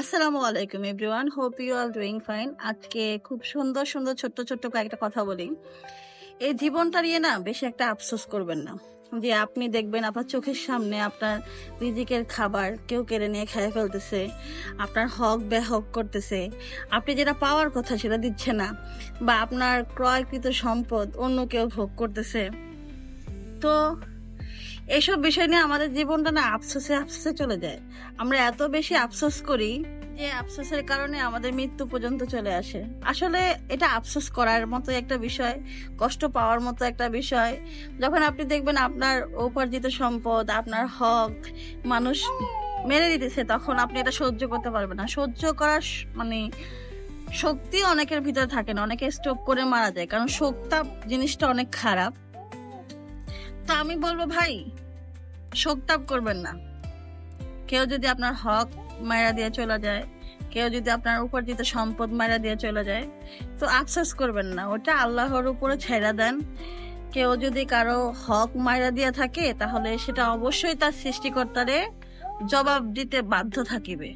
আসসালামু আলাইকুম, everyone. Hope you are doing fine আজকে খুব সুন্দর সুন্দর, ছোট্ট ছোট্ট কয়েকটা কথা বলি। এই জীবনটা নিয়ে না বেশি একটা আফসোস করবেন না। যে আপনি দেখবেন আপনার চোখের সামনে আপনার রিজিকের খাবার কেউ কেড়ে নিয়ে খেয়ে ফেলতেছে, আপনার হক বেহক করতেছে। আপনি যেটা পাওয়ার কথা সেটা দিচ্ছে না, বা আপনার ক্রয়কৃত সম্পদ অন্য কেউ ভোগ করতেছে। তো এইসব বিষয় নিয়ে আমাদের জীবনটা না আফসোসে আফসোসে চলে যায়। আমরা এত বেশি আফসোস করি যে আফসোসের কারণে আমাদের মৃত্যু পর্যন্ত চলে আসে। আসলে এটা আফসোস করার মতো একটা বিষয়, কষ্ট পাওয়ার মতো একটা বিষয়। যখন আপনি দেখবেন আপনার উপার্জিত সম্পদ, আপনার হক মানুষ মেরে দিতেছে, তখন আপনি এটা সহ্য করতে পারবেন না। সহ্য করার মানে শক্তি অনেকের ভিতরে থাকে না, অনেকে স্ট্রোক করে মারা যায়। কারণ শোকতাপ জিনিসটা অনেক খারাপ। তো আমি বলব, ভাই শোকতাপ করবেন না। কেউ যদি আপনার হক মায়েরা দিয়ে চলে যায়, কেউ যদি আপনার উপর উপার্জিত সম্পদ মায়েরা দিয়ে চলে যায়, তো আফসোস করবেন না, ওটা আল্লাহর উপরে ছেড়ে দেন। কেউ যদি কারও হক মায়েরা দিয়ে থাকে, তাহলে সেটা অবশ্যই তার সৃষ্টিকর্তারে জবাব দিতে বাধ্য থাকিবে।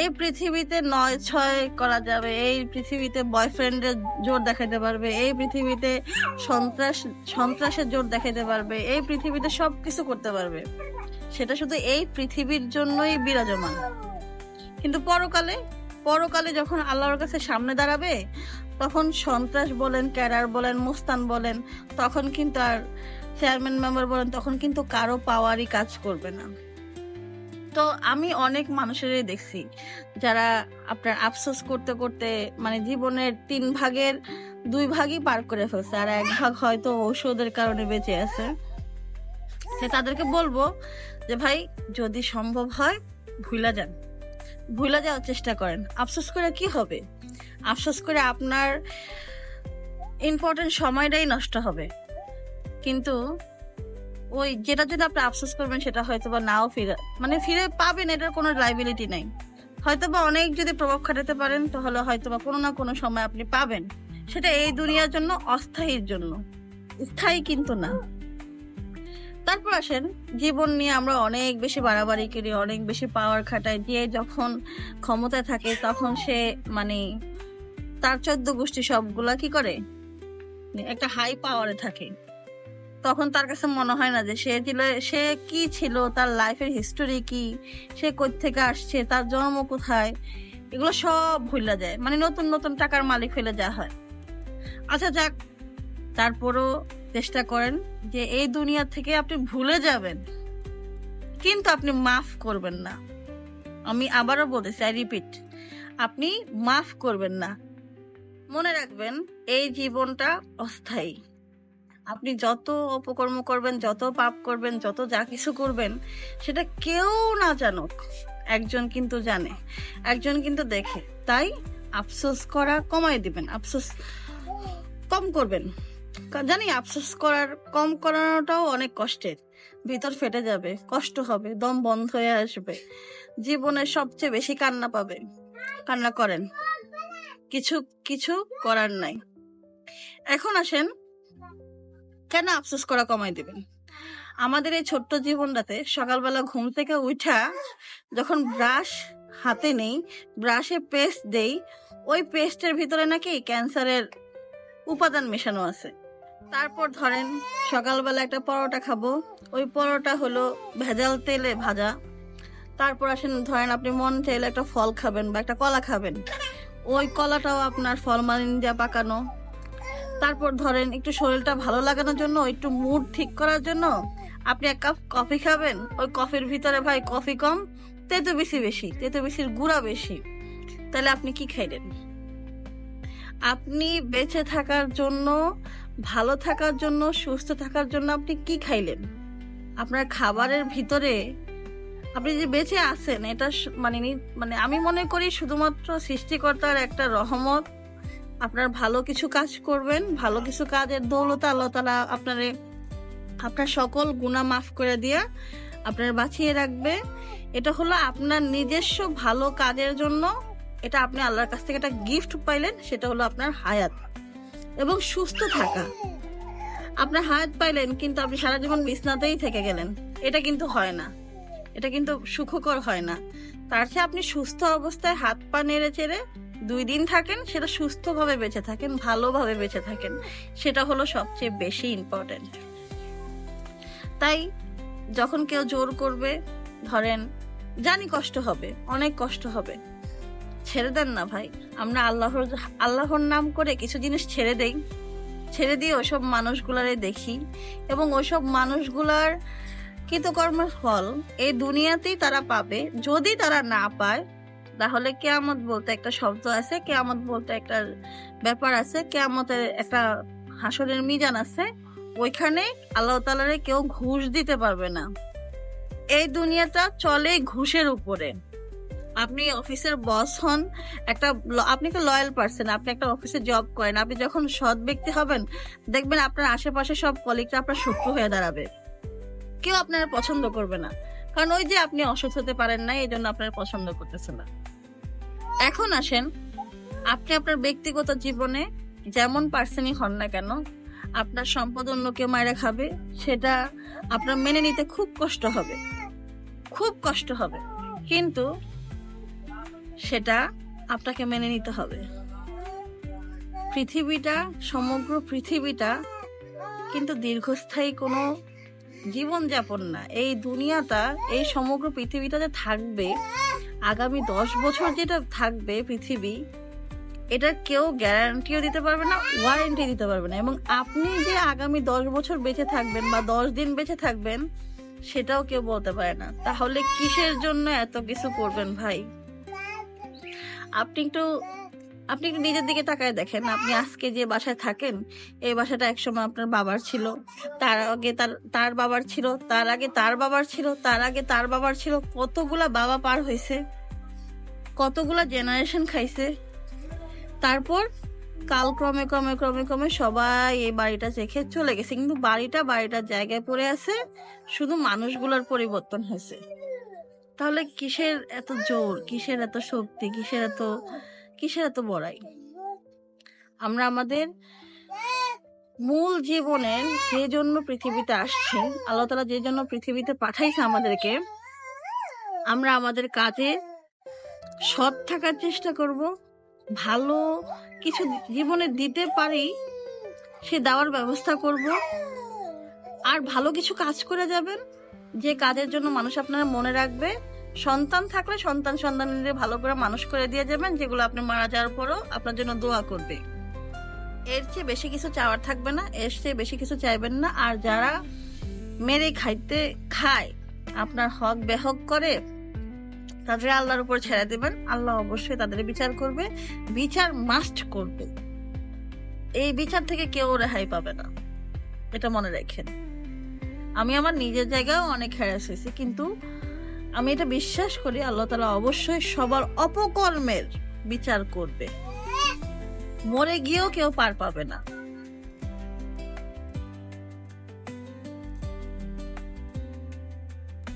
এই পৃথিবীতে নয় ছয় করা যাবে, এই পৃথিবীতে বয়ফ্রেন্ডের জোর দেখাতে পারবে, এই পৃথিবীতে সন্ত্রাস, সন্ত্রাসের জোর দেখাতে পারবে, এই পৃথিবীতে সব কিছু করতে পারবে। সেটা শুধু এই পৃথিবীর জন্যই বিরাজমান। কিন্তু পরকালে পরকালে যখন আল্লাহর কাছে সামনে দাঁড়াবে, তখন সন্ত্রাস বলেন, ক্যারার বলেন, মুস্তান বলেন, তখন কিন্তু আর চেয়ারম্যান মেম্বার বলেন, তখন কিন্তু কারও পাওয়ারই কাজ করবে না। তো আমি অনেক মানুষেরই দেখছি যারা আপনার আফসোস করতে করতে মানে জীবনের তিন ভাগের দুই ভাগই পার করে ফেলছে, আর এক ভাগ হয়তো ঔষধের কারণে বেঁচে আছে। সে তাদেরকে বলব যে, ভাই, যদি সম্ভব হয়, ভুলা যান। ভুলা যাওয়ার চেষ্টা করেন। আফসোস করে কি হবে? আফসোস করে আপনার ইম্পর্টেন্ট সময়টাই নষ্ট হবে। কিন্তু ওই যেটা যদি আপনি আফসোস করবেন সেটা হয়তো বা নাও ফিরে মানে ফিরে পাবেন, এটার কোনো লাইবিলিটি নেই। হয়তো বা অনেক যদি প্রভাব খাটাতে পারেন, তাহলে হয়তো বা কোনো না কোনো সময় আপনি পাবেন। সেটা এই দুনিয়ার জন্য অস্থায়ীর জন্য। স্থায়ী কিন্তু না। তারপর আসেন, জীবন নিয়ে আমরা অনেক বেশি বাড়াবাড়ি করি, অনেক বেশি পাওয়ার খাটাই। যে যখন ক্ষমতায় থাকে, তখন সে মানে তার চোদ্দ গোষ্ঠী সবগুলা কি করে? একটা হাই পাওয়ারে থাকে। তখন তার কাছে মনে হয় না যে সে ছিল সে কি ছিল, তার লাইফের হিস্টোরি কি, সে থেকে আসছে, তার জন্ম কোথায়, এগুলো সব ভুলে যায়। মানে নতুন নতুন টাকার মালিক হইলে যা হয়। আচ্ছা যাক, তারপরও চেষ্টা করেন যে এই দুনিয়া থেকে আপনি ভুলে যাবেন। কিন্তু আপনি মাফ করবেন না। আমি আবারও বলতেছি আই রিপিট আপনি মাফ করবেন না। মনে রাখবেন, এই জীবনটা অস্থায়ী। আপনি যত অপকর্ম করবেন, যত পাপ করবেন, যত যা কিছু করবেন, সেটা কেউ না জানুক। একজন কিন্তু জানে, একজন কিন্তু দেখে। তাই আফসোস করা কমাই দিবেন, আফসোস কম করবেন। জানি আফসোস করার, কম করানোটাও অনেক কষ্টের। ভিতর ফেটে যাবে, কষ্ট হবে, দম বন্ধ হয়ে আসবে। জীবনে সবচেয়ে বেশি কান্না পাবে কান্না করেন। কিছু কিছু করার নাই। এখন আসেন কেন আফসোস করা কমাই দিবেন? আমাদের এই ছোট্ট জীবনটাতে সকালবেলা ঘুম থেকে উঠা, যখন ব্রাশ হাতে নেই ব্রাশে পেস্ট দেই, ওই পেস্টের ভিতরে নাকি ক্যান্সারের উপাদান মেশানো আছে। তারপর ধরেন সকালবেলা একটা পরোটা খাব, ওই পরোটা হলো ভেজাল তেলে ভাজা। তারপর আসেন, ধরেন আপনি মন চাইলে একটা ফল খাবেন বা একটা কলা খাবেন। ওই কলাটাও আপনার ফলমালিন দিয়ে পাকানো। তারপর ধরেন একটু শরীরটা ভালো লাগানোর জন্য, একটু মুড ঠিক করার জন্য আপনি এক কাপ কফি খাবেন। ওই কফির ভিতরে ভাই কফি কম, তেতো বেশি বেশি, তেতো বেশির গুঁড়া বেশি। তাহলে আপনি কি খাইলেন? আপনি বেঁচে থাকার জন্য, ভালো থাকার জন্য, সুস্থ থাকার জন্য আপনি কি খাইলেন? আপনার খাবারের ভিতরে আপনি যে বেঁচে আছেন, এটা মানে মানে আমি মনে করি শুধুমাত্র সৃষ্টিকর্তার একটা রহমত আপনার ভালো কিছু কাজ করবেন, ভালো কিছু কাজের দৌলত আল্লাহ তালা আপনারে, আপনার সকল গুণা মাফ করে দিয়ে আপনার বাঁচিয়ে রাখবে। এটা হলো আপনার নিজস্ব ভালো কাজের জন্য এটা আপনি আল্লাহর কাছ থেকে একটা গিফট পাইলেন, সেটা হলো আপনার হায়াত এবং সুস্থ থাকা। আপনার হায়াত পাইলেন, কিন্তু আপনি সারা জীবন বিছনাতেই থেকে গেলেন। এটা কিন্তু হয় না। এটা কিন্তু সুখকর হয় না। তার চেয়ে আপনি সুস্থ অবস্থায় হাত পা নেড়ে চেড়ে দুই দিন থাকেন, সেটা সুস্থভাবে বেঁচে থাকেন, ভালোভাবে বেঁচে থাকেন, সেটা হলো সবচেয়ে বেশি ইম্পর্টেন্ট তাই যখন কেউ জোর করবে, ধরেন, জানি কষ্ট হবে, অনেক কষ্ট হবে, ছেড়ে দেন না ভাই। আমরা আল্লাহর আল্লাহর নাম করে কিছু জিনিস ছেড়ে দেই, ছেড়ে দিয়ে ওইসব মানুষগুলারে দেখি এবং ওইসব মানুষগুলার কৃতকর্মের ফল এই দুনিয়াতেই তারা পাবে। যদি তারা না পায় তাহলে কেয়ামত বলতে একটা শব্দ আছে, কেয়ামত বলতে একটা ব্যাপার আছে, কেয়ামতের একটা হাসরের মিজান আছে, ওইখানে আল্লাহ তালারে কেউ ঘুষ দিতে পারবে না। এই দুনিয়াটা চলে ঘুষের উপরে। আপনি অফিসের বস হন, একটা আপনি একটা লয়াল পার্সন আপনি একটা অফিসে জব করেন, আপনি যখন সৎ ব্যক্তি হবেন, দেখবেন আপনার আশেপাশে সব কলিগরা আপনার শত্রু হয়ে দাঁড়াবে। কেউ আপনার পছন্দ করবে না। কারণ ওই যে আপনি অসৎ হতে পারেন না এই জন্য আপনার পছন্দ করতেছে না। এখন আসেন, আপনি আপনার ব্যক্তিগত জীবনে যেমন পার্সনই হন না কেন, আপনার সম্পদ অন্য কেউ মায়েরা খাবে, সেটা আপনার মেনে নিতে খুব কষ্ট হবে। খুব কষ্ট হবে। কিন্তু সেটা আপনাকে মেনে নিতে হবে। পৃথিবীটা, সমগ্র পৃথিবীটা কিন্তু দীর্ঘস্থায়ী কোনো জীবনযাপন না। এই দুনিয়াটা, এই সমগ্র পৃথিবীটাতে থাকবে, আগামী দশ বছর যেটা থাকবে পৃথিবী, এটা কেউ গ্যারান্টিও দিতে পারবে না ওয়ারেন্টি দিতে পারবে না। এবং আপনি যে আগামী দশ বছর বেঁচে থাকবেন বা দশ দিন বেঁচে থাকবেন, সেটাও কেউ বলতে পারে না। তাহলে কিসের জন্য এত কিছু করবেন ভাই? আপনি একটু আপনি একটু নিজের দিকে তাকায় দেখেন। আপনি আজকে যে বাসায় থাকেন, এই বাসাটা একসময় আপনার বাবার ছিল। তার আগে তার তার বাবার ছিল, তার আগে তার বাবার ছিল, তার আগে তার বাবার ছিল। কতগুলা বাবা পার হয়েছে কতগুলা জেনারেশন খাইছে। তারপর কাল ক্রমে ক্রমে ক্রমে ক্রমে সবাই এই বাড়িটা রেখে চলে গেছে। কিন্তু বাড়িটা বাড়িটার জায়গায় পড়ে আছে, শুধু মানুষগুলোর পরিবর্তন হয়েছে। তাহলে কিসের এত জোর? কিসের এত শক্তি? কিসের এত কিসের এত বড়াই? আমরা আমাদের মূল জীবনের যে জন্য পৃথিবীতে আসছে, আল্লাহ তালা যে জন্য পৃথিবীতে পাঠাইছে আমাদেরকে, আমরা আমাদের কাজে সৎ থাকার চেষ্টা করব, ভালো কিছু জীবনে দিতে পারি, সে দেওয়ার ব্যবস্থা করব। আর ভালো কিছু কাজ করে যাবেন, যে কাজের জন্য মানুষ আপনারা মনে রাখবে। সন্তান থাকলে সন্তান সন্তানদের ভালো করে মানুষ করে দিয়ে যাবেন, যেগুলো আপনি মারা যাওয়ার পরও আপনার জন্য দোয়া করবে। এর চেয়ে বেশি কিছু চাওয়ার থাকবে না, এর চেয়ে বেশি কিছু চাইবেন না। আর যারা মেরে খাইতে খায়, আপনার হক বেহক করে, তাদের আল্লাহর উপর ছেড়ে দেবেন। আল্লাহ অবশ্যই তাদের বিচার করবে, বিচার মাস্ট করবে। এই বিচার থেকে কেউ রেহাই পাবে না, এটা মনে রাখেন। আমি আমার নিজের জায়গায়ও অনেক হ্যারাস হয়েছি, কিন্তু আমি এটা বিশ্বাস করি, আল্লাহ তালা অবশ্যই সবার অপকর্মের বিচার করবে। মরে গিয়েও কেউ পার পাবে না।